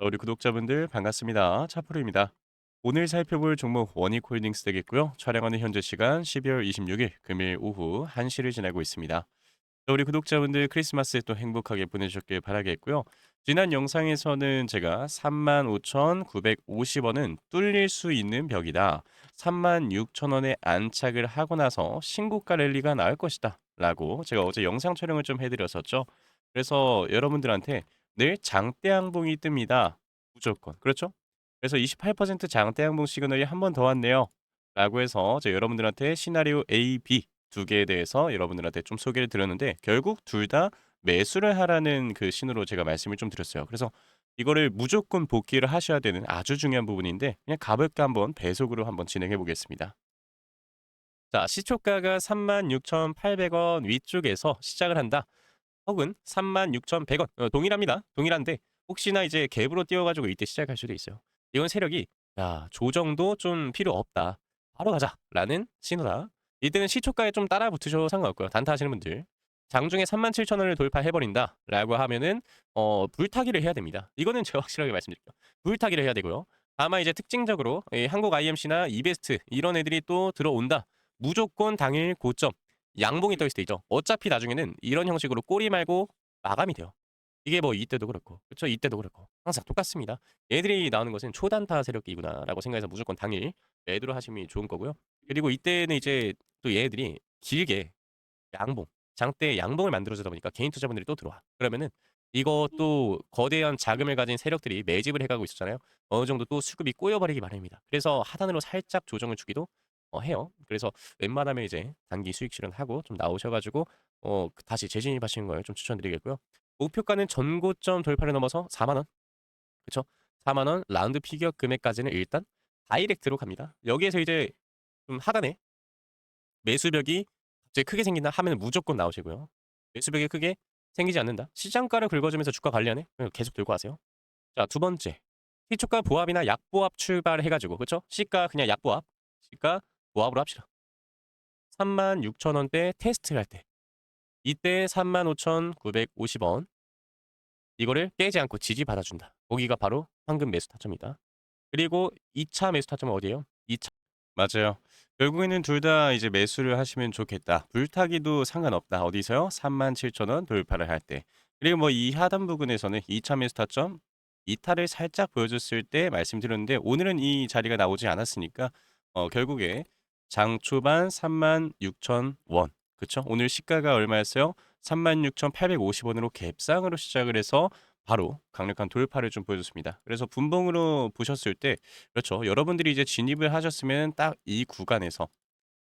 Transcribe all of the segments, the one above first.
우리 구독자분들 반갑습니다. 차프로입니다. 오늘 살펴볼 종목 원익홀딩스 되겠고요. 촬영하는 현재 시간 12월 26일 금일 오후 1시를 지나고 있습니다. 우리 구독자분들 크리스마스 또 행복하게 보내셨길 바라겠고요. 지난 영상에서는 제가 35,950원은 뚫릴 수 있는 벽이다. 36,000원에 안착을 하고 나서 신고가 랠리가 나올 것이다. 라고 제가 어제 영상 촬영을 좀 해드렸었죠. 그래서 여러분들한테 늘 장대 항봉이 뜹니다. 무조건. 그렇죠? 그래서 28% 장대 항봉 시그널이 한 번 더 왔네요. 라고 해서 제가 여러분들한테 시나리오 A, B 두 개에 대해서 여러분들한테 좀 소개를 드렸는데 결국 둘 다 매수를 하라는 그 신호로 제가 말씀을 좀 드렸어요. 그래서 이거를 무조건 복귀를 하셔야 되는 아주 중요한 부분인데 그냥 가볍게 한번 배속으로 한번 진행해 보겠습니다. 자, 시초가가 36,800원 위쪽에서 시작을 한다. 혹은 36,100원 어, 동일합니다. 동일한데 혹시나 이제 갭으로 띄워가지고 이때 시작할 수도 있어요. 이건 세력이 야 조정도 좀 필요 없다. 바로 가자 라는 신호다. 이때는 시초가에 좀 따라 붙으셔도 상관없고요. 단타 하시는 분들 장중에 37,000원을 돌파해버린다 라고 하면은 어 불타기를 해야 됩니다. 이거는 제가 확실하게 말씀드릴게요. 불타기를 해야 되고요. 다만 이제 특징적으로 이 한국 IMC나 이베스트 이런 애들이 또 들어온다. 무조건 당일 고점 양봉이 떠 있을 때 있죠. 어차피 나중에는 이런 형식으로 꼬리 말고 마감이 돼요. 이게 뭐 이때도 그렇고, 그렇죠? 이때도 그렇고 항상 똑같습니다. 얘들이 나오는 것은 초단타 세력이구나라고 생각해서 무조건 당일 매도를 하시면 좋은 거고요. 그리고 이때는 이제 또 얘들이 길게 양봉, 장대 양봉을 만들어주다 보니까 개인 투자분들이 또 들어와. 그러면은 이것도 거대한 자금을 가진 세력들이 매집을 해가고 있었잖아요. 어느 정도 또 수급이 꼬여버리기 마련입니다. 그래서 하단으로 살짝 조정을 주기도 어, 해요. 그래서 웬만하면 이제 단기 수익 실현하고 좀 나오셔가지고 어, 그 다시 재진입하시는 걸 좀 추천드리겠고요. 목표가는 전고점 돌파를 넘어서 4만 원, 그렇죠? 4만 원 라운드 피겨 금액까지는 일단 다이렉트로 갑니다. 여기에서 이제 좀 하단에 매수벽이 갑자기 크게 생긴다 하면 무조건 나오시고요. 매수벽이 크게 생기지 않는다. 시장가를 긁어주면서 주가 관리하네. 계속 들고 가세요. 자, 두 번째. 시초가 보합이나 약보합 출발해가지고 그렇죠? 시가 그냥 약보합, 시가 보합으로 합시다. 36,000원대 테스트를 할 때. 이때 35,950원. 이거를 깨지 않고 지지 받아준다. 거기가 바로 황금 매수 타점이다. 그리고 2차 매수 타점은 어디예요? 2차. 맞아요. 결국에는 둘 다 이제 매수를 하시면 좋겠다. 불타기도 상관없다. 어디서요? 37,000원 돌파를 할 때. 그리고 뭐 이 하단 부분에서는 2차 매수 타점 이탈을 살짝 보여줬을 때 말씀드렸는데 오늘은 이 자리가 나오지 않았으니까 어, 결국에 장 초반 36,000원. 그쵸? 오늘 시가가 얼마였어요? 36,850원으로 갭상으로 시작을 해서 바로 강력한 돌파를 좀 보여줬습니다. 그래서 분봉으로 보셨을 때 그렇죠. 여러분들이 이제 진입을 하셨으면 딱 이 구간에서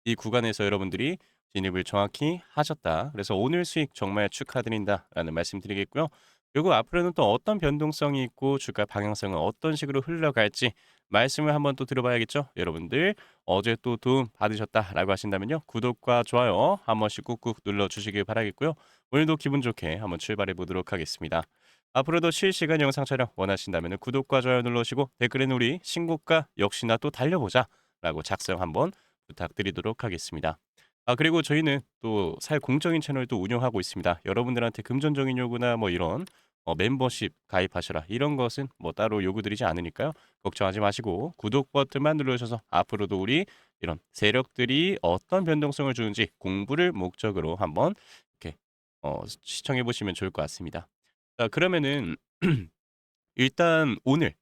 이 구간에서 여러분들이 진입을 정확히 하셨다. 그래서 오늘 수익 정말 축하드린다라는 말씀드리겠고요. 그리고 앞으로는 또 어떤 변동성이 있고 주가 방향성은 어떤 식으로 흘러갈지 말씀을 한번 또 들어봐야겠죠. 여러분들 어제 또 도움 받으셨다라고 하신다면요. 구독과 좋아요 한 번씩 꾹꾹 눌러주시길 바라겠고요. 오늘도 기분 좋게 한번 출발해 보도록 하겠습니다. 앞으로도 실시간 영상 촬영 원하신다면 구독과 좋아요 눌러주시고 댓글에는 우리 신고가 역시나 또 달려보자 라고 작성 한번 부탁드리도록 하겠습니다. 아 그리고 저희는 또 살 공적인 채널도 운영하고 있습니다. 여러분들한테 금전적인 요구나 뭐 이런 어, 멤버십 가입하셔라 이런 것은 뭐 따로 요구드리지 않으니까요. 걱정하지 마시고 구독 버튼만 눌러주셔서 앞으로도 우리 이런 세력들이 어떤 변동성을 주는지 공부를 목적으로 한번 이렇게 어, 시청해 보시면 좋을 것 같습니다. 자 그러면은 일단 오늘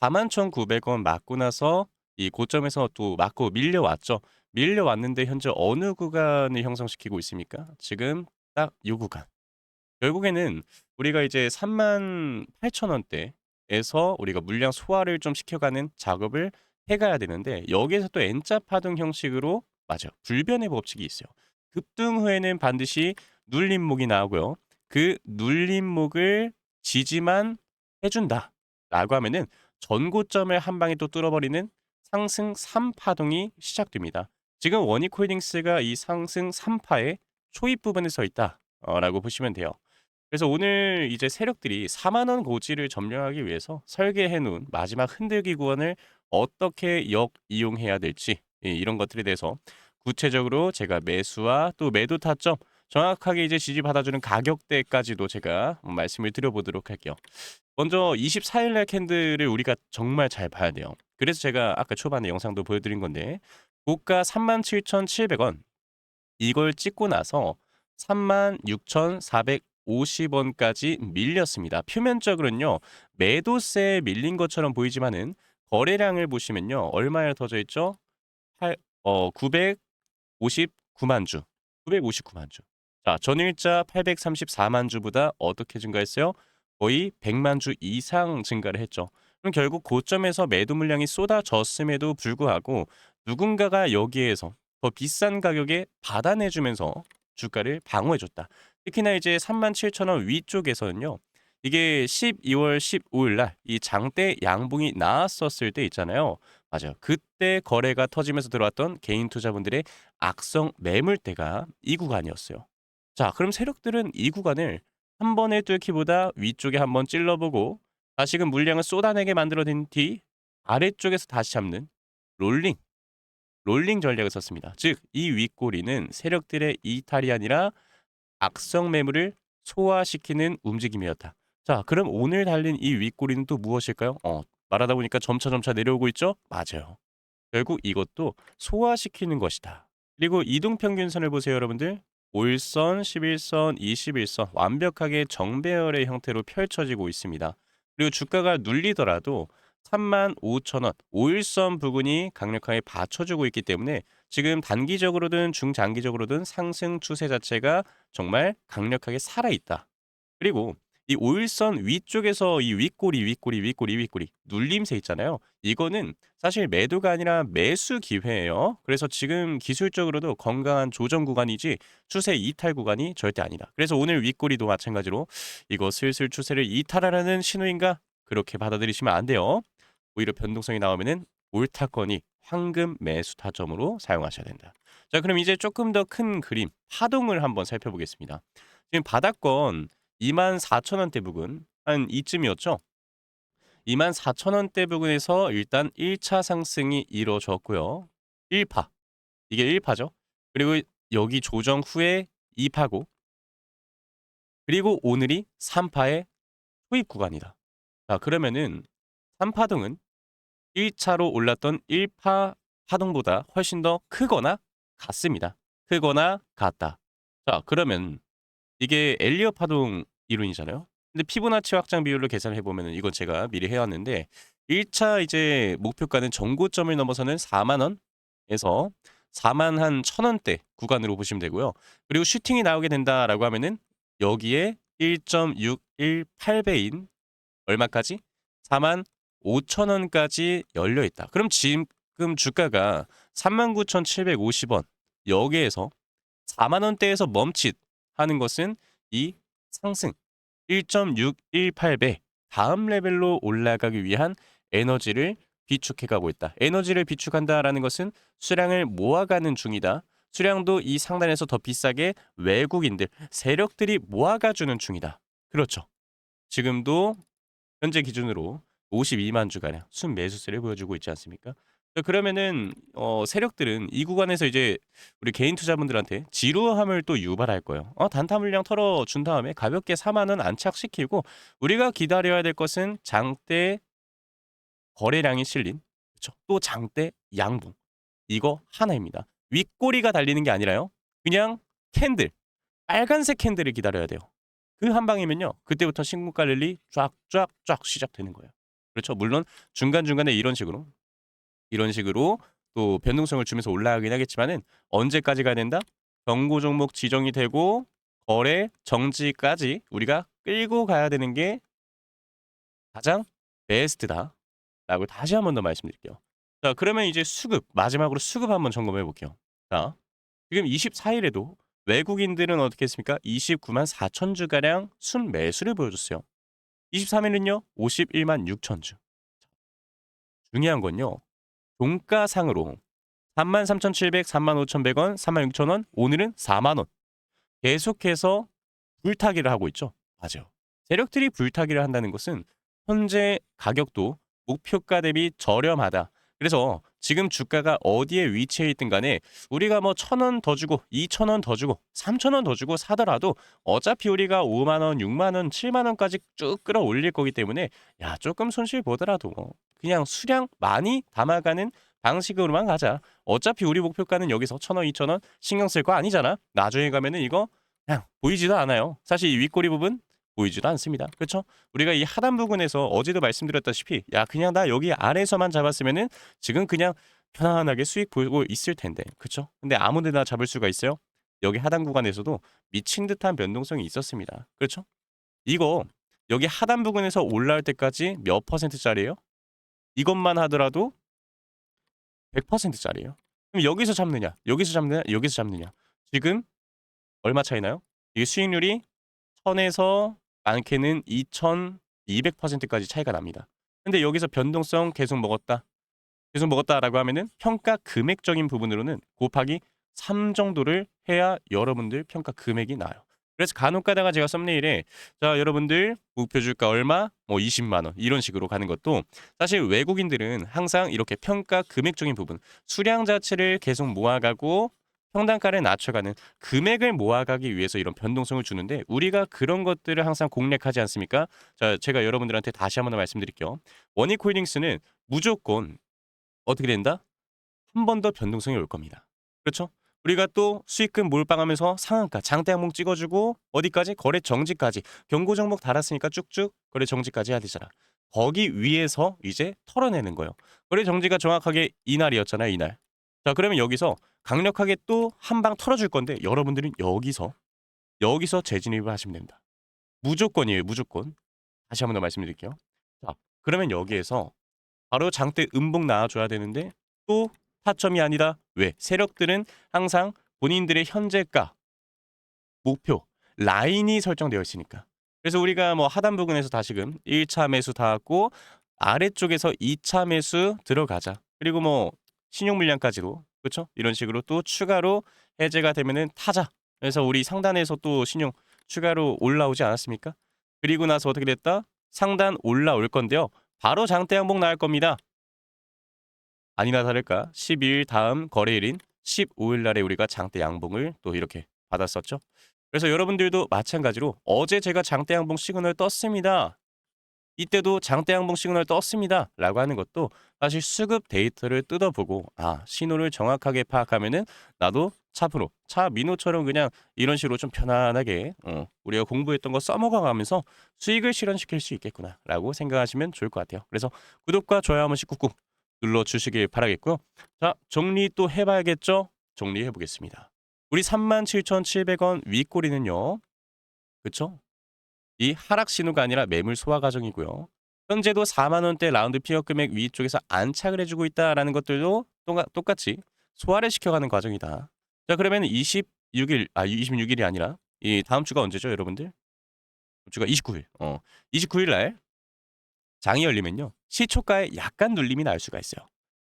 41,900원 맞고 나서 이 고점에서 또 맞고 밀려왔죠. 밀려왔는데 현재 어느 구간을 형성시키고 있습니까? 지금 딱이 구간. 결국에는 우리가 이제 38,000원대에서 우리가 물량 소화를 좀 시켜가는 작업을 해가야 되는데 여기에서 또 N자 파동 형식으로 맞아요. 불변의 법칙이 있어요. 급등 후에는 반드시 눌림목이 나오고요. 그 눌림목을 지지만 해준다. 라고 하면은 전고점을 한 방에 또 뚫어버리는 상승 3파동이 시작됩니다. 지금 원익홀딩스가 이 상승 3파의 초입 부분에 서 있다. 어, 라고 보시면 돼요. 그래서 오늘 이제 세력들이 4만 원 고지를 점령하기 위해서 설계해 놓은 마지막 흔들기 구간을 어떻게 역 이용해야 될지 예, 이런 것들에 대해서 구체적으로 제가 매수와 또 매도 타점 정확하게 이제 지지 받아주는 가격대까지도 제가 말씀을 드려보도록 할게요. 먼저 24일 날 캔들을 우리가 정말 잘 봐야 돼요. 그래서 제가 아까 초반에 영상도 보여드린 건데 고가 37,700원 이걸 찍고 나서 36,450원까지 밀렸습니다. 표면적으로는요. 매도세에 밀린 것처럼 보이지만은 거래량을 보시면요. 얼마에 터져 있죠? 8, 어, 959만 주. 959만 주. 자, 전일자 834만 주보다 어떻게 증가했어요? 거의 100만 주 이상 증가를 했죠. 그럼 결국 고점에서 매도 물량이 쏟아졌음에도 불구하고 누군가가 여기에서 더 비싼 가격에 받아내주면서 주가를 방어해줬다. 특히나 이제 37,000원 위쪽에서는요. 이게 12월 15일 날 이 장대 양봉이 나왔었을 때 있잖아요. 맞아요. 그때 거래가 터지면서 들어왔던 개인 투자분들의 악성 매물대가 이 구간이었어요. 자, 그럼 세력들은 이 구간을 한 번에 뚫기보다 위쪽에 한 번 찔러보고 다시금 물량을 쏟아내게 만들어낸 뒤 아래쪽에서 다시 잡는 롤링, 롤링 전략을 썼습니다. 즉, 이 윗꼬리는 세력들의 이탈이 아니라 악성 매물을 소화시키는 움직임이었다. 자, 그럼 오늘 달린 이 윗꼬리는 또 무엇일까요? 어, 말하다 보니까 점차 점차 내려오고 있죠? 맞아요. 결국 이것도 소화시키는 것이다. 그리고 이동평균선을 보세요, 여러분들. 5일선, 11선, 21선 완벽하게 정배열의 형태로 펼쳐지고 있습니다. 그리고 주가가 눌리더라도 35,000원 5일선 부근이 강력하게 받쳐주고 있기 때문에 지금 단기적으로든 중장기적으로든 상승 추세 자체가 정말 강력하게 살아있다. 그리고 이 5일선 위쪽에서 이 윗꼬리 윗꼬리 윗꼬리 윗꼬리 눌림새 있잖아요. 이거는 사실 매도가 아니라 매수 기회예요. 그래서 지금 기술적으로도 건강한 조정 구간이지 추세 이탈 구간이 절대 아니다. 그래서 오늘 윗꼬리도 마찬가지로 이거 슬슬 추세를 이탈하라는 신호인가? 그렇게 받아들이시면 안 돼요. 오히려 변동성이 나오면은 옳다거니 황금 매수 타점으로 사용하셔야 된다. 자, 그럼 이제 조금 더 큰 그림 파동을 한번 살펴보겠습니다. 지금 바닥권 24,000원대 부근 한 이쯤이었죠. 24,000원대 부근에서 일단 1차 상승이 이루어졌고요. 1파. 이게 1파죠. 그리고 여기 조정 후에 2파고 그리고 오늘이 3파의 초입 구간이다. 자, 그러면은 3파동은 1차로 올랐던 1파 파동보다 훨씬 더 크거나 같습니다. 크거나 같다. 자, 그러면 이게 엘리어 파동 이론이잖아요. 근데 피보나치 확장 비율로 계산을 해보면 이건 제가 미리 해왔는데 1차 이제 목표가는 전고점을 넘어서는 4만 원에서 4만 한 천원대 구간으로 보시면 되고요. 그리고 슈팅이 나오게 된다라고 하면은 여기에 1.618배인 얼마까지? 4만 5천 원까지 열려 있다. 그럼 지금 주가가 39,750원 여기에서 4만 원대에서 멈칫 하는 것은 이 상승 1.618배 다음 레벨로 올라가기 위한 에너지를 비축해 가고 있다. 에너지를 비축한다라는 것은 수량을 모아가는 중이다. 수량도 이 상단에서 더 비싸게 외국인들 세력들이 모아가 주는 중이다. 그렇죠. 지금도 현재 기준으로 52만 주가량 순매수세를 보여주고 있지 않습니까? 그러면은 어, 세력들은 이 구간에서 이제 우리 개인 투자분들한테 지루함을 또 유발할 거예요. 어, 단타 물량 털어준 다음에 가볍게 4만 원 안착시키고 우리가 기다려야 될 것은 장대 거래량이 실린 그렇죠. 또 장대 양봉 이거 하나입니다. 윗꼬리가 달리는 게 아니라요. 그냥 캔들 빨간색 캔들을 기다려야 돼요. 그 한 방이면요. 그때부터 신고가 랠리 쫙쫙쫙 시작되는 거예요. 그렇죠. 물론 중간중간에 이런 식으로 이런 식으로 또 변동성을 주면서 올라가긴 하겠지만은 언제까지 가야 된다? 경고 종목 지정이 되고 거래 정지까지 우리가 끌고 가야 되는 게 가장 베스트다. 라고 다시 한 번 더 말씀드릴게요. 자, 그러면 이제 수급, 마지막으로 수급 한번 점검해 볼게요. 자, 지금 24일에도 외국인들은 어떻게 했습니까? 29만 4천 주가량 순매수를 보여줬어요. 23일은요, 51만 6천 주. 중요한 건요, 종가상으로 33,700, 35,100원, 36,000원, 오늘은 4만 원. 계속해서 불타기를 하고 있죠. 맞아요. 세력들이 불타기를 한다는 것은 현재 가격도 목표가 대비 저렴하다. 그래서 지금 주가가 어디에 위치해 있든 간에 우리가 뭐 천 원 더 주고 이천 원 더 주고 삼천 원 더 주고 사더라도 어차피 우리가 5만 원, 6만 원, 7만 원까지 쭉 끌어올릴 거기 때문에 야 조금 손실 보더라도 그냥 수량 많이 담아가는 방식으로만 가자. 어차피 우리 목표가는 여기서 천 원, 이천 원 신경 쓸 거 아니잖아. 나중에 가면은 이거 그냥 보이지도 않아요. 사실 이 윗꼬리 부분 보이지도 않습니다. 그렇죠? 우리가 이 하단 부분에서 어제도 말씀드렸다시피 야 그냥 나 여기 아래에서만 잡았으면은 지금 그냥 편안하게 수익 보고 있을 텐데 그렇죠? 근데 아무데나 잡을 수가 있어요? 여기 하단 구간에서도 미친 듯한 변동성이 있었습니다. 그렇죠? 이거 여기 하단 부분에서 올라올 때까지 몇 퍼센트짜리예요? 이것만 하더라도 100%짜리예요. 그럼 여기서 잡느냐? 여기서 잡느냐? 여기서 잡느냐? 지금 얼마 차이나요? 이게 수익률이 1000에서 많게는 2200%까지 차이가 납니다. 근데 여기서 변동성 계속 먹었다. 계속 먹었다라고 하면은 평가 금액적인 부분으로는 곱하기 3 정도를 해야 여러분들 평가 금액이 나요. 그래서 간혹 가다가 제가 썸네일에 자 여러분들 목표 주가 얼마 뭐 20만 원 이런 식으로 가는 것도 사실 외국인들은 항상 이렇게 평가 금액적인 부분 수량 자체를 계속 모아가고 평단가를 낮춰가는 금액을 모아가기 위해서 이런 변동성을 주는데 우리가 그런 것들을 항상 공략하지 않습니까? 자 제가 여러분들한테 다시 한번 더 말씀드릴게요. 원익 홀딩스는 무조건 어떻게 된다? 한 번 더 변동성이 올 겁니다. 그렇죠? 우리가 또 수익금 몰빵하면서 상한가, 장대 항목 찍어주고 어디까지? 거래 정지까지 경고 종목 달았으니까 쭉쭉 거래 정지까지 해야 되잖아. 거기 위에서 이제 털어내는 거예요. 거래 정지가 정확하게 이날이었잖아요, 이날. 자, 그러면 여기서 강력하게 또 한 방 털어줄 건데 여러분들은 여기서 여기서 재진입을 하시면 됩니다. 무조건이에요, 무조건. 다시 한 번 더 말씀드릴게요. 자, 그러면 여기에서 바로 장대 음봉 나와줘야 되는데 또 타점이 아니다. 왜? 세력들은 항상 본인들의 현재가 목표 라인이 설정되어 있으니까. 그래서 우리가 뭐 하단 부분에서 다시금 1차 매수 닿았고 아래쪽에서 2차 매수 들어가자. 그리고 뭐 신용 물량까지도 그렇죠? 이런 식으로 또 추가로 해제가 되면은 타자. 그래서 우리 상단에서 또 신용 추가로 올라오지 않았습니까? 그리고 나서 어떻게 됐다? 상단 올라올 건데요. 바로 장대 항복 나올 겁니다. 아니나 다를까 12일 다음 거래일인 15일 날에 우리가 장대 양봉을 또 이렇게 받았었죠. 그래서 여러분들도 마찬가지로 어제 제가 장대 양봉 시그널 떴습니다. 이때도 장대 양봉 시그널 떴습니다. 라고 하는 것도 사실 수급 데이터를 뜯어보고 아 신호를 정확하게 파악하면은 나도 차프로 차 민호처럼 그냥 이런 식으로 좀 편안하게 어, 우리가 공부했던 거 써먹어가면서 수익을 실현시킬 수 있겠구나 라고 생각하시면 좋을 것 같아요. 그래서 구독과 좋아요 한 번씩 꾹꾹 눌러주시길 바라겠고요. 자 정리 또 해봐야겠죠? 정리해 보겠습니다. 우리 37,700원 윗꼬리는요. 그쵸? 이 하락 신호가 아니라 매물 소화 과정이고요. 현재도 4만 원대 라운드 피어 금액 위쪽에서 안착을 해주고 있다라는 것들도 똑같- 똑같이 소화를 시켜가는 과정이다. 자 그러면 26일 아 26일이 아니라 이 다음 주가 언제죠, 여러분들? 다음 주가 29일. 어 29일 날 장이 열리면요 시초가에 약간 눌림이 날 수가 있어요.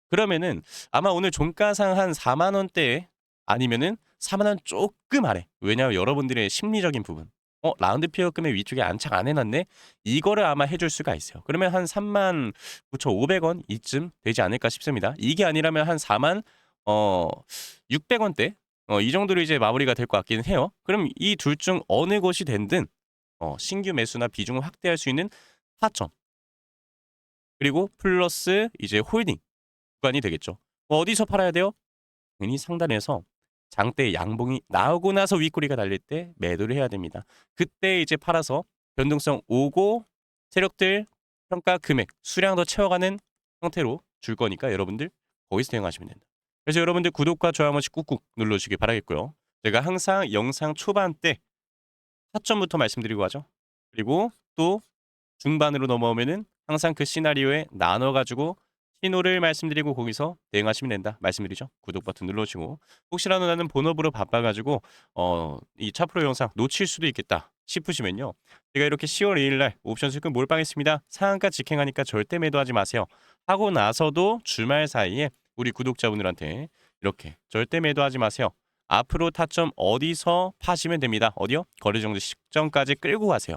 그러면은 아마 오늘 종가상 한 4만 원대 아니면은 4만 원 조금 아래. 왜냐하면 여러분들의 심리적인 부분. 어 라운드 피어금의 위쪽에 안착 안 해놨네. 이거를 아마 해줄 수가 있어요. 그러면 한 3만 9,500원 이쯤 되지 않을까 싶습니다. 이게 아니라면 한 4만 어 600원대 어, 이 정도로 이제 마무리가 될 것 같기는 해요. 그럼 이 둘 중 어느 것이 된든 어, 신규 매수나 비중을 확대할 수 있는 타점 그리고 플러스 이제 홀딩 구간이 되겠죠. 어, 어디서 팔아야 돼요? 당연히 상단에서 장대 양봉이 나오고 나서 윗꼬리가 달릴 때 매도를 해야 됩니다. 그때 이제 팔아서 변동성 오고 세력들 평가 금액 수량 더 채워가는 형태로 줄 거니까 여러분들 거기서 대응하시면 된다. 그래서 여러분들 구독과 좋아요 한 번씩 꾹꾹 눌러주시기 바라겠고요. 제가 항상 영상 초반 때 타점부터 말씀드리고 하죠. 그리고 또 중반으로 넘어오면은 항상 그 시나리오에 나눠가지고 신호를 말씀드리고 거기서 대응하시면 된다 말씀드리죠. 구독 버튼 눌러주시고 혹시라도 나는 본업으로 바빠가지고 어, 이 차프로 영상 놓칠 수도 있겠다 싶으시면요. 제가 이렇게 10월 2일날 옵션 수익금 몰빵했습니다. 상한가 직행하니까 절대 매도하지 마세요. 하고 나서도 주말 사이에 우리 구독자분들한테 이렇게 절대 매도하지 마세요. 앞으로 타점 어디서 파시면 됩니다. 어디요? 거래정지 시점까지 끌고 가세요.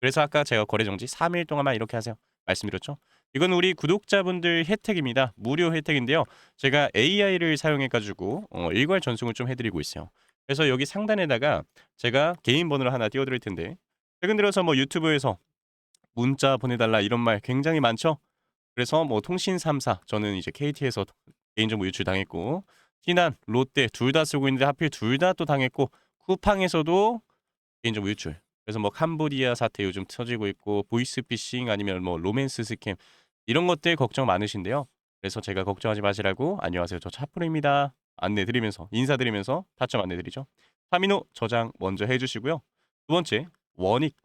그래서 아까 제가 거래정지 3일 동안만 이렇게 하세요. 말씀드렸죠? 이건 우리 구독자분들 혜택입니다. 무료 혜택인데요. 제가 AI를 사용해 가지고 어 일괄 전송을 좀 해 드리고 있어요. 그래서 여기 상단에다가 제가 개인 번호를 하나 띄워 드릴 텐데 최근 들어서 뭐 유튜브에서 문자 보내 달라 이런 말 굉장히 많죠? 그래서 뭐 통신 3사 저는 이제 KT에서 개인정보 유출 당했고 신한, 롯데 둘 다 쓰고 있는데 하필 둘 다 또 당했고 쿠팡에서도 개인정보 유출. 그래서 뭐 캄보디아 사태 요즘 터지고 있고 보이스피싱 아니면 뭐 로맨스 스캠 이런 것들 걱정 많으신데요. 그래서 제가 걱정하지 마시라고 안녕하세요. 저 차프로입니다. 안내 드리면서 인사드리면서 타점 안내 드리죠. 타미노 저장 먼저 해 주시고요. 두 번째 원익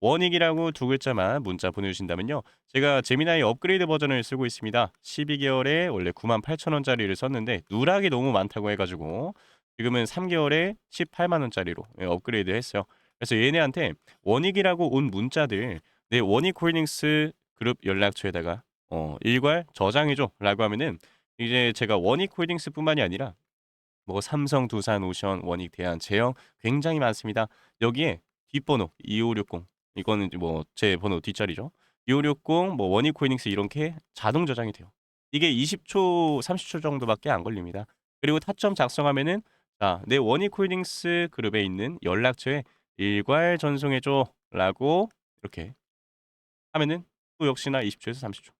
원익이라고 두 글자만 문자 보내주신다면요. 제가 제미나이 업그레이드 버전을 쓰고 있습니다. 12개월에 원래 98,000원짜리를 썼는데 누락이 너무 많다고 해가지고 지금은 3개월에 18만원짜리로 예, 업그레이드 했어요. 그래서 얘네한테 원익이라고 온 문자들 내 원익 홀딩스 그룹 연락처에다가 어, 일괄 저장해줘 라고 하면은 이제 제가 원익 홀딩스 뿐만이 아니라 뭐 삼성, 두산, 오션, 원익, 대한, 제형 굉장히 많습니다. 여기에 뒷번호 2560 이거는 뭐 제 번호 뒷자리죠. 2560, 뭐 원익 코이닉스 이렇게 자동 저장이 돼요. 이게 20초, 30초 정도밖에 안 걸립니다. 그리고 타점 작성하면은 자, 내 원익 코이닉스 그룹에 있는 연락처에 일괄 전송해줘 라고 이렇게 하면은 또 역시나 20초에서 30초.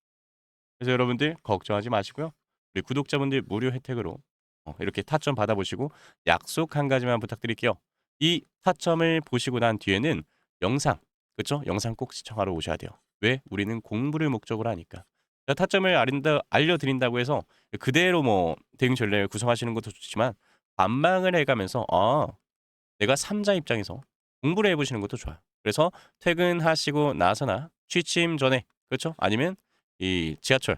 그래서 여러분들 걱정하지 마시고요. 우리 구독자분들 무료 혜택으로 어, 이렇게 타점 받아보시고 약속 한 가지만 부탁드릴게요. 이 타점을 보시고 난 뒤에는 영상 그쵸? 영상 꼭 시청하러 오셔야 돼요. 왜? 우리는 공부를 목적으로 하니까. 자, 타점을 알린다, 알려드린다고 해서 그대로 뭐 대응 전략을 구성하시는 것도 좋지만 반망을 해가면서 아 내가 3자 입장에서 공부를 해보시는 것도 좋아요. 그래서 퇴근하시고 나서나 취침 전에 그렇죠? 아니면 이 지하철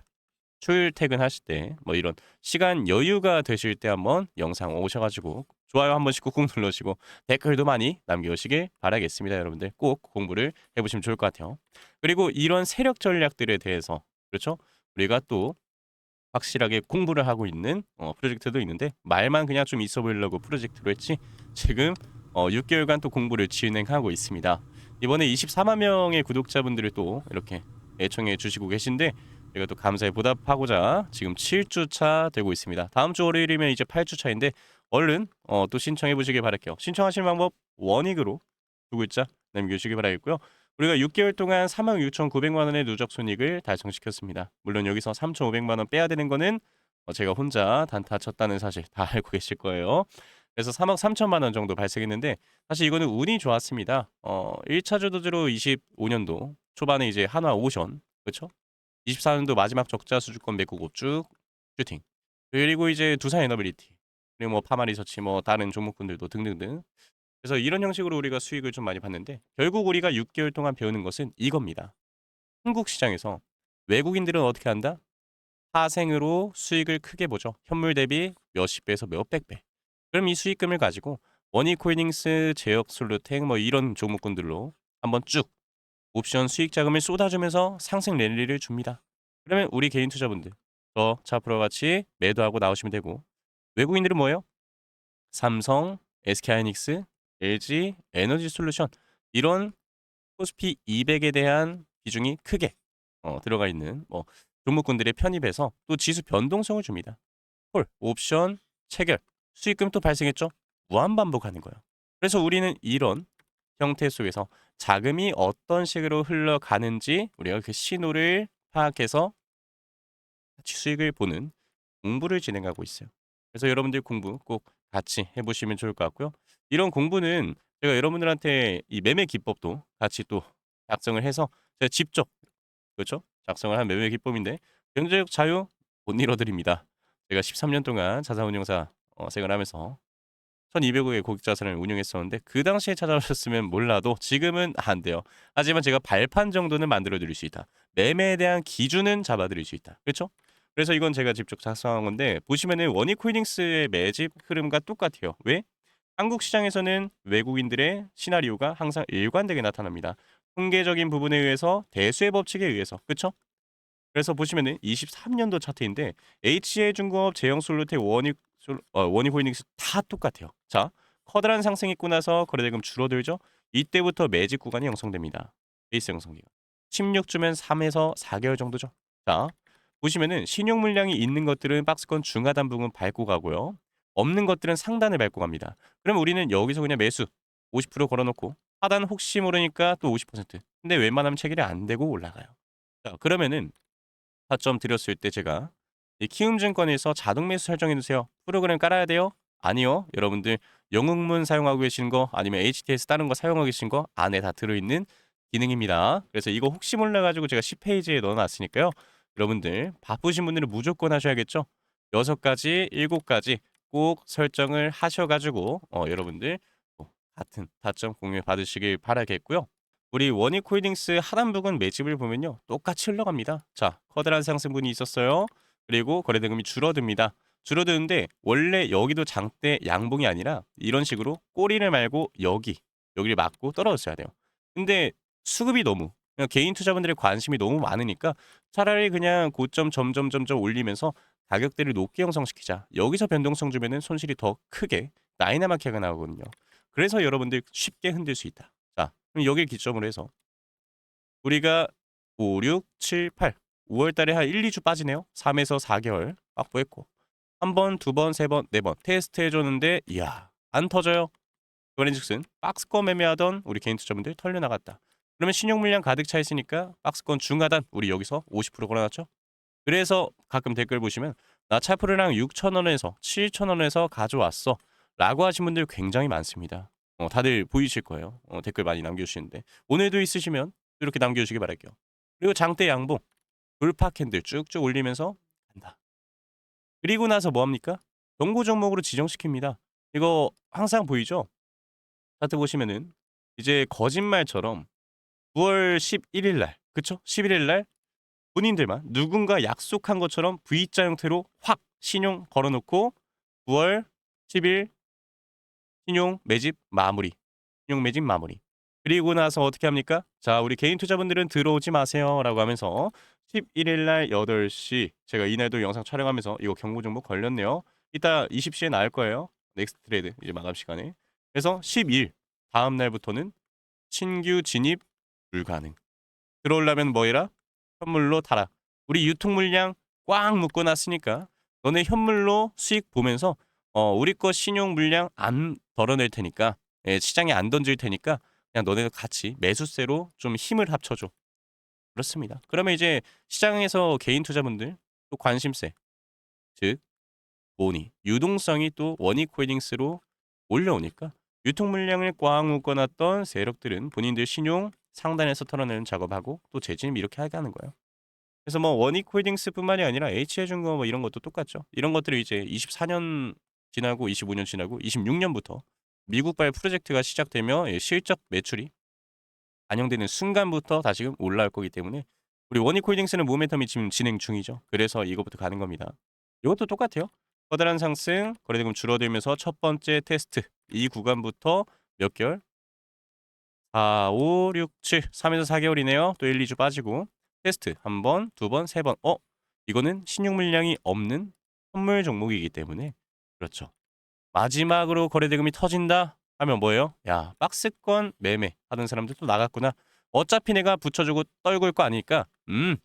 출퇴근하실 때 뭐 이런 시간 여유가 되실 때 한번 영상 오셔가지고 좋아요 한 번씩 꾹꾹 눌러주시고 댓글도 많이 남겨주시길 바라겠습니다. 여러분들 꼭 공부를 해보시면 좋을 것 같아요. 그리고 이런 세력 전략들에 대해서 그렇죠? 우리가 또 확실하게 공부를 하고 있는 어, 프로젝트도 있는데 말만 그냥 좀 있어 보이려고 프로젝트로 했지 지금 어, 6개월간 또 공부를 진행하고 있습니다. 이번에 24만 명의 구독자분들을 또 이렇게 애청해 주시고 계신데 제가 또 감사히 보답하고자 지금 7주차 되고 있습니다. 다음 주 월요일이면 이제 8주차인데 얼른 어, 또 신청해 보시길 바랄게요. 신청하시는 방법 원익으로 두 글자 남겨주시기 바라겠고요. 우리가 6개월 동안 46,900만 원의 누적 손익을 달성시켰습니다. 물론 여기서 3,500만 원 빼야 되는 거는 어, 제가 혼자 단타 쳤다는 사실 다 알고 계실 거예요. 그래서 3억 3천만 원 정도 발생했는데 사실 이거는 운이 좋았습니다. 어, 1차 주도주로 25년도 초반에 이제 한화 오션 그렇죠? 24년도 마지막 적자 수주권 메꾸고 쭉 슈팅. 그리고 이제 두산 에너빌리티. 그리고 뭐 파마 리서치 뭐 다른 종목군들도 등등등. 그래서 이런 형식으로 우리가 수익을 좀 많이 봤는데 결국 우리가 6개월 동안 배우는 것은 이겁니다. 한국 시장에서 외국인들은 어떻게 한다? 파생으로 수익을 크게 보죠. 현물 대비 몇십 배에서 몇백 배. 그럼 이 수익금을 가지고 원이 코이닝스, 제역 솔루텍 뭐 이런 종목군들로 한번 쭉 옵션 수익 자금을 쏟아주면서 상승 랠리를 줍니다. 그러면 우리 개인 투자분들 저 차프로 같이 매도하고 나오시면 되고 외국인들은 뭐예요? 삼성, SK하이닉스, LG, 에너지 솔루션 이런 코스피 200에 대한 비중이 크게 어, 들어가 있는 뭐 종목군들의 편입해서 또 지수 변동성을 줍니다. 홀, 옵션, 체결, 수익금 또 발생했죠? 무한 반복하는 거예요. 그래서 우리는 이런 형태 속에서 자금이 어떤 식으로 흘러가는지 우리가 그 신호를 파악해서 수익을 보는 공부를 진행하고 있어요. 그래서 여러분들 공부 꼭 같이 해보시면 좋을 것 같고요. 이런 공부는 제가 여러분들한테 이 매매 기법도 같이 또 작성을 해서 제가 직접 그렇죠? 작성을 한 매매 기법인데 경제적 자유 못 잃어드립니다. 제가 13년 동안 자산운용사 어, 생활하면서 1200억의 고객 자산을 운영했었는데 그 당시에 찾아오셨으면 몰라도 지금은 안 돼요. 하지만 제가 발판 정도는 만들어 드릴 수 있다. 매매에 대한 기준은 잡아 드릴 수 있다. 그렇죠? 그래서 이건 제가 직접 작성한 건데 보시면은 원익코이닝스의 매집 흐름과 똑같아요. 왜? 한국 시장에서는 외국인들의 시나리오가 항상 일관되게 나타납니다. 통계적인 부분에 의해서 대수의 법칙에 의해서 그렇죠? 그래서 보시면은 23년도 차트인데 HJ중공업, 제형솔루텍, 원익 솔- 어, 원익홀딩스 다 똑같아요. 자, 커다란 상승이 있고 나서 거래대금 줄어들죠. 이때부터 매직 구간이 형성됩니다. 베이스 형성기가. 16주면 3에서 4개월 정도죠. 자, 보시면은 신용 물량이 있는 것들은 박스권 중하단 부분 밟고 가고요. 없는 것들은 상단을 밟고 갑니다. 그럼 우리는 여기서 그냥 매수 50% 걸어놓고 하단 혹시 모르니까 또 50%. 근데 웬만하면 체결이 안 되고 올라가요. 자, 그러면은 타점 드렸을 때 제가 이 키움증권에서 자동 매수 설정해 두세요. 프로그램 깔아야 돼요? 아니요. 여러분들 영웅문 사용하고 계신 거 아니면 HTS 다른 거 사용하고 계신 거 안에 다 들어있는 기능입니다. 그래서 이거 혹시 몰라가지고 제가 10페이지에 넣어놨으니까요. 여러분들 바쁘신 분들은 무조건 하셔야겠죠. 여섯 가지, 일곱 가지 꼭 설정을 하셔가지고 어, 여러분들 또 같은 타점 공유 받으시길 바라겠고요. 우리 원익홀딩스 하단 부분 매집을 보면요. 똑같이 흘러갑니다. 자, 커다란 상승분이 있었어요. 그리고 거래 대금이 줄어듭니다. 줄어드는데 원래 여기도 장대 양봉이 아니라 이런 식으로 꼬리를 말고 여기 여기를 맞고 떨어졌어야 돼요. 근데 수급이 너무 그냥 개인 투자분들의 관심이 너무 많으니까 차라리 그냥 고점 점점 점점 올리면서 가격대를 높게 형성시키자. 여기서 변동성 주면은 손실이 더 크게 나이나마키가 나오거든요. 그래서 여러분들 쉽게 흔들 수 있다. 자, 그럼 여기를 기점으로 해서 우리가 5, 6, 7, 8 5월 달에 한 1, 2주 빠지네요. 3에서 4개월 확보했고 한 번, 두 번, 세 번, 네 번 테스트 해줬는데 이야 안 터져요. 그랜즉슨 박스권 매매하던 우리 개인 투자분들 털려 나갔다. 그러면 신용 물량 가득 차 있으니까 박스권 중하단 우리 여기서 50% 걸어놨죠. 그래서 가끔 댓글 보시면 나 차프르랑 6천 원에서 7천 원에서 가져왔어 라고 하신 분들 굉장히 많습니다. 어, 다들 보이실 거예요. 어, 댓글 많이 남겨주시는데 오늘도 있으시면 이렇게 남겨주시기 바랄게요. 그리고 장대 양봉 돌파 캔들 쭉쭉 올리면서 간다. 그리고 나서 뭐 합니까? 경고 종목으로 지정시킵니다. 이거 항상 보이죠? 차트 보시면은 이제 거짓말처럼 9월 11일 날, 그쵸? 11일 날 본인들만 누군가 약속한 것처럼 V자 형태로 확 신용 걸어놓고 9월 10일 신용 매집 마무리. 신용 매집 마무리. 그리고 나서 어떻게 합니까? 자, 우리 개인 투자분들은 들어오지 마세요 라고 하면서 11일 날 8시 제가 이날도 영상 촬영하면서 이거 경고 정보 걸렸네요. 이따 20시에 나올 거예요. 넥스트 트레이드 이제 마감 시간에. 그래서 10일 다음 날부터는 신규 진입 불가능. 들어오려면 뭐해라? 현물로 달아. 우리 유통 물량 꽉 묶어 놨으니까 너네 현물로 수익 보면서 어, 우리 거 신용 물량 안 덜어낼 테니까 예, 시장에 안 던질 테니까 그냥 너네도 같이 매수세로 좀 힘을 합쳐줘. 그렇습니다. 그러면 이제 시장에서 개인 투자분들 또 관심세 즉 모니 유동성이 또 원익홀딩스로 올려오니까 유통 물량을 꽉 묶어놨던 세력들은 본인들 신용 상단에서 털어내는 작업하고 또 재진입 이렇게 하게 하는 거예요. 그래서 뭐 원익홀딩스뿐만이 아니라 H해중공 뭐 이런 것도 똑같죠. 이런 것들을 이제 24년 지나고 25년 지나고 26년부터 미국발 프로젝트가 시작되며 예, 실적 매출이 반영되는 순간부터 다시금 올라올 거기 때문에 우리 원익홀딩스는 모멘텀이 지금 진행 중이죠. 그래서 이거부터 가는 겁니다. 이것도 똑같아요. 커다란 상승, 거래대금 줄어들면서 첫 번째 테스트 이 구간부터 몇 개월? 4, 5, 6, 7, 3에서 4개월이네요. 또 1, 2주 빠지고 테스트 한 번, 두 번, 세 번. 어? 이거는 신용 물량이 없는 선물 종목이기 때문에 그렇죠. 마지막으로 거래대금이 터진다 하면 뭐예요? 야 박스권 매매 하던 사람들 또 나갔구나. 어차피 내가 붙여주고 떨굴 거 아니니까 음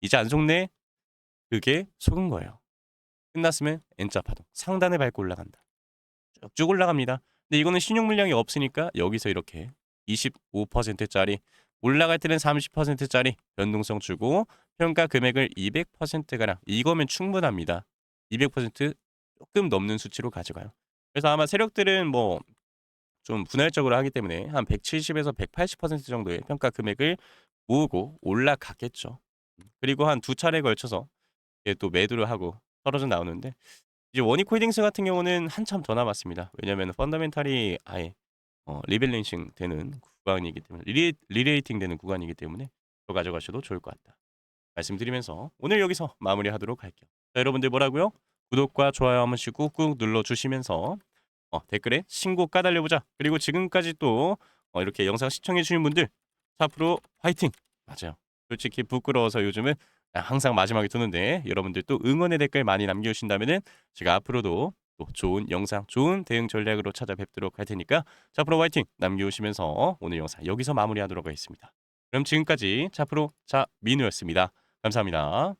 이제 안 속네. 그게 속은 거예요. 끝났으면 N자 파동 상단에 밟고 올라간다. 쭉쭉 올라갑니다. 근데 이거는 신용 물량이 없으니까 여기서 이렇게 25%짜리 올라갈 때는 30%짜리 변동성 주고 평가 금액을 200%가량 이거면 충분합니다. 200% 조금 넘는 수치로 가져가요. 그래서 아마 세력들은 뭐 좀 분할적으로 하기 때문에 한 170에서 180% 정도의 평가 금액을 모으고 올라갔겠죠. 그리고 한 두 차례에 걸쳐서 또 매도를 하고 떨어져 나오는데 이제 원익홀딩스 같은 경우는 한참 더 남았습니다. 왜냐하면 펀더멘탈이 아예 어, 리밸런싱 되는 구간이기 때문에 리, 리레이팅 되는 구간이기 때문에 더 가져가셔도 좋을 것 같다. 말씀드리면서 오늘 여기서 마무리하도록 할게요. 자, 여러분들 뭐라고요? 구독과 좋아요 한 번씩 꾹꾹 눌러주시면서 어, 댓글에 신고 까달려보자. 그리고 지금까지 또 어, 이렇게 영상 시청해주신 분들 앞으로 화이팅! 맞아요. 솔직히 부끄러워서 요즘은 항상 마지막에 두는데 여러분들 또 응원의 댓글 많이 남겨주신다면은 제가 앞으로도 또 좋은 영상, 좋은 대응 전략으로 찾아뵙도록 할 테니까 자, 앞으로 화이팅 남겨주시면서 오늘 영상 여기서 마무리하도록 하겠습니다. 그럼 지금까지 자프로 자 민우였습니다. 감사합니다.